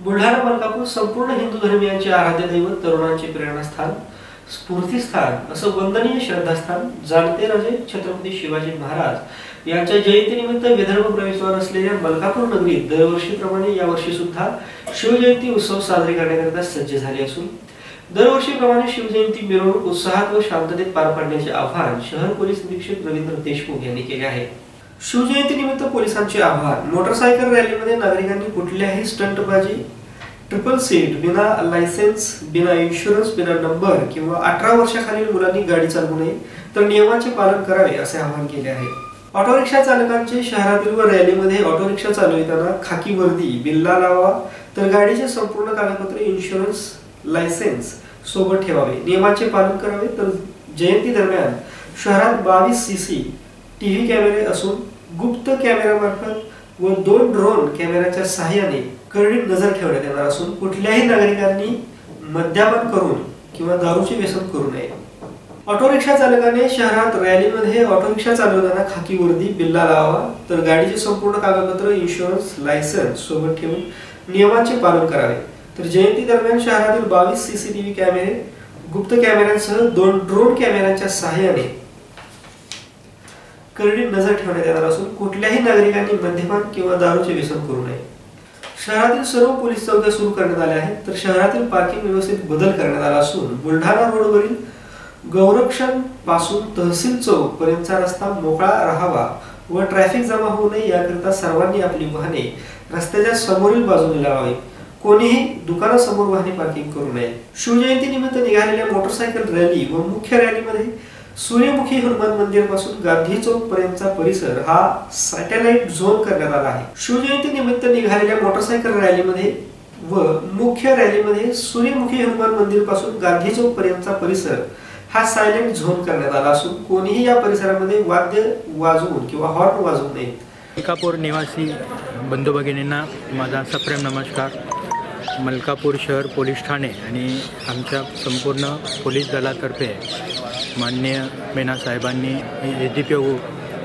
बुलढाणा मलकापूर संपूर्ण हिंदू धर्मियांचे आराध्य दैवत तरुणांचे प्रेरणास्थान स्फूर्तीस्थान असं वंदनीय श्रद्धास्थान जाणते राजे छत्रपती शिवाजी महाराज. यांच्या जयंतीनिमित्त विदर्भ प्रवेशद्वार असलेल्या मलकापूर नगरीत दरवर्षीप्रमाणे यावर्षी सुद्धा शिवजयंती उत्सव साजरे करण्याकरिता सज्ज झाले असून दरवर्षीप्रमाणे शिवजयंती मिरवणूक उत्साहात व शांततेत पार पाडण्याचे आवाहन शहर पोलीस निरीक्षक रवींद्र देशमुख यांनी केले आहे. शिवजयंतीनिमित्त पोलिसांचे आभार. मोटरसायकल रॅलीमध्ये नागरिकांनी कुठल्याही स्टंटबाजी. ट्रिपल सीट बिना लायसेन्स बिना इन्शुरन्स बिना नंबर किंवा अठरा वर्षाखालील मुलांनी गाडी चालवू नये तर नियमांचे पालन करावे असे आवाहन केले आहे. ऑटो रिक्षा चालकांचे शहरातील व रॅलीमध्ये ऑटो रिक्षा चालविताना खाकी वर्दी बिल्ला लावा तर गाडीचे संपूर्ण कागदपत्रे इन्शुरन्स लायसेन्स सोबत ठेवावे. नियमांचे पालन करावे तर जयंती दरम्यान शहरात बावीस सी सी टीव्ही कॅमेरे असून गुप्त कॅमेऱ्यामार्फत व दोन ड्रोन कॅमेऱ्याच्या सहाय्याने करडी नजर ठेवण्यात येणार असून कुठल्याही नागरिकांनी मद्यपान करून किंवा दारूचे व्यसन करू नये. ऑटो रिक्षा चालकाने शहरात रॅलीमध्ये ऑटो रिक्षा चालवताना खाकी वर्दी बिल्ला लावा तर गाडीचे संपूर्ण कागदपत्र इन्शुरन्स लायसन्स सोबत ठेवून नियमांचे पालन करावे. तर जयंती दरम्यान शहरातील बावीस सीसीटीव्ही कॅमेरे गुप्त कॅमेऱ्यांसह दोन ड्रोन कॅमेऱ्यांच्या सहाय्याने करडी नजर ठेवण्यात येणार असून कुठल्याही नागरिकांनी मद्यपान किंवा दारूचे व्यसन करू नये. शहरातील सर्व पोलीस चौक्या सुरू करण्यात आल्या आहेत तर शहरातील पार्किंग व्यवस्थेत बदल करण्यात आला असून बुलढाणा रोडवरील गौरक्षणपासून तहसील चौक पर्यंतचा रस्ता मोकळा राहावा व ट्रॅफिक जमा होऊ नये याकरिता सर्वांनी आपली वाहने रस्त्याच्या समोरील बाजूने लावावी. कोणीही दुकानासमोर वाहने पार्किंग करू नये. शिवजयंती निमित्त निघालेल्या मोटरसायकल रॅली व मुख्य रॅलीमध्ये सूर्यमुखी हनुमान मंदिरपासून गांधी चौक पर्यंतचा परिसर हा सॅटेलाइट झोन करण्यात आला आहे. शिवजयंती निमित्त निघालेल्या मोटरसायकल रॅलीमध्ये व मुख्य रॅलीमध्ये सूर्यमुखी हनुमान मंदिरपासून गांधी चौक पर्यंतचा परिसर हा सायलेंट झोन करण्यात आला असून कोणीही या परिसरामध्ये वाद्य वाजवून किंवा हॉर्न वाजवू नये. मलकापूर निवासी बंधू भगिनींना माझा सप्रेम नमस्कार. मलकापूर शहर पोलीस ठाणे आणि आमच्या संपूर्ण पोलीस दलातर्फे माननीय मेना साहेबांनी S D P O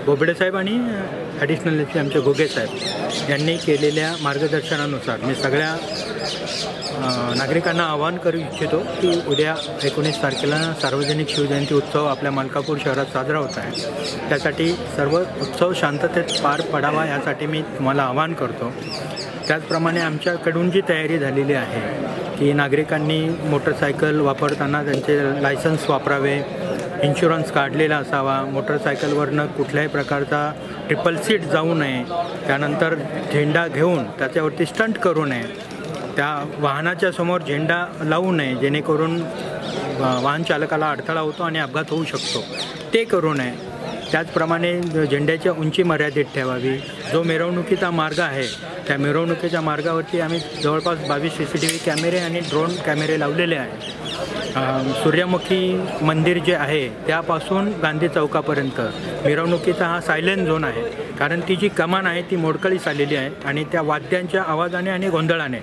Bobde साहेब आणि ॲडिशनल एस पी आमचे घोगे साहेब यांनी केलेल्या मार्गदर्शनानुसार मी सगळ्या नागरिकांना आवाहन करू इच्छितो की उद्या एकोणीस तारखेला सार्वजनिक शिवजयंती उत्सव आपल्या मलकापूर शहरात साजरा होत आहे. त्यासाठी सर्व उत्सव शांततेत पार पडावा यासाठी मी तुम्हाला आवाहन करतो. त्याचप्रमाणे आमच्याकडून जी तयारी झालेली आहे की नागरिकांनी मोटरसायकल वापरताना त्यांचे लायसन्स वापरावे इन्शुरन्स काढलेला असावा मोटरसायकलवरनं कुठल्याही प्रकारचा ट्रिपल सीट जाऊ नये त्यानंतर झेंडा घेऊन त्याच्यावरती स्टंट करू नये त्या वाहनाच्या समोर झेंडा लावू नये जेणेकरून वाहन चालकाला अडथळा होतो आणि अपघात होऊ शकतो. ते करू नये. त्याचप्रमाणे झेंड्याच्या उंची मर्यादित ठेवावी. जो मिरवणुकीचा मार्ग आहे त्या मिरवणुकीच्या मार्गावरती आम्ही जवळपास बावीस सी सी टी व्ही कॅमेरे आणि ड्रोन कॅमेरे लावलेले आहेत. सूर्यमुखी मंदिर जे आहे त्यापासून गांधी चौकापर्यंत. मिरवणुकीचा हा सायलेंट झोन आहे. कारण ती जी कमान आहे ती मोडकळीस आलेली आहे आणि त्या वाद्यांच्या आवाजाने आणि गोंधळाने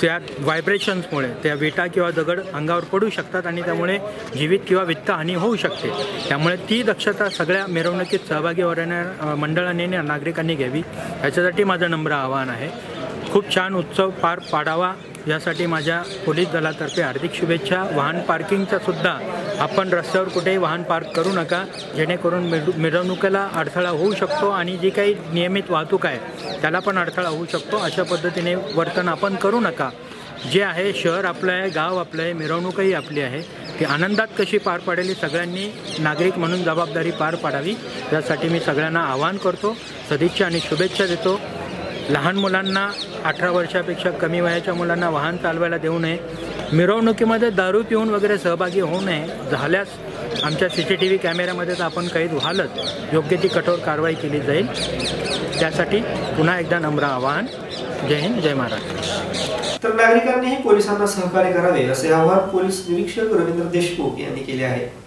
त्या व्हायब्रेशन्समुळे त्या विटा किंवा दगड अंगावर पडू शकतात आणि त्यामुळे जीवित किंवा वित्त हानी होऊ शकते. त्यामुळे ती दक्षता सगळ्या मिरवणुकीत सहभागी होणाऱ्या मंडळाने आणि नागरिकांनी घ्यावी. याच्यासाठी माझं नम्र आवाहन आहे. खूप छान उत्सव पार पाडावा. यासाठी माझ्या पोलीस दलातर्फे हार्दिक शुभेच्छा. वाहन पार्किंगचा सुद्धा आपण रस्त्यावर कुठेही वाहन पार्क करू नका. जेणेकरून मिरु मिरवणुकीला अडथळा होऊ शकतो आणि जी काही नियमित वाहतूक आहे त्याला पण अडथळा होऊ शकतो. अशा पद्धतीने वर्तन आपण करू नका. जे आहे शहर आपलं आहे गाव आपलं आहे मिरवणूकही आपली आहे. ती आनंदात कशी पार पाडेल ही सगळ्यांनी नागरिक म्हणून जबाबदारी पार पाडावी. यासाठी मी सगळ्यांना आवाहन करतो. सदिच्छा आणि शुभेच्छा देतो. लहान मुलांना अठरा वर्षापेक्षा कमी वयाच्या मुलांना वाहन चालवायला देऊ नये. मिरवणुकीमध्ये दारू पिऊन वगैरे सहभागी होऊ नये. झाल्यास आमच्या सी सी टी व्ही कॅमेऱ्यामध्ये तर आपण कैद व्हालच. योग्य ती कठोर कारवाई केली जाईल. त्यासाठी पुन्हा एकदा नम्र आवाहन. जय हिंद जय महाराष्ट्र. तर नागरिकांनीही पोलिसांना सहकार्य करावे असे आवाहन पोलीस निरीक्षक रवींद्र देशमुख यांनी केले आहे.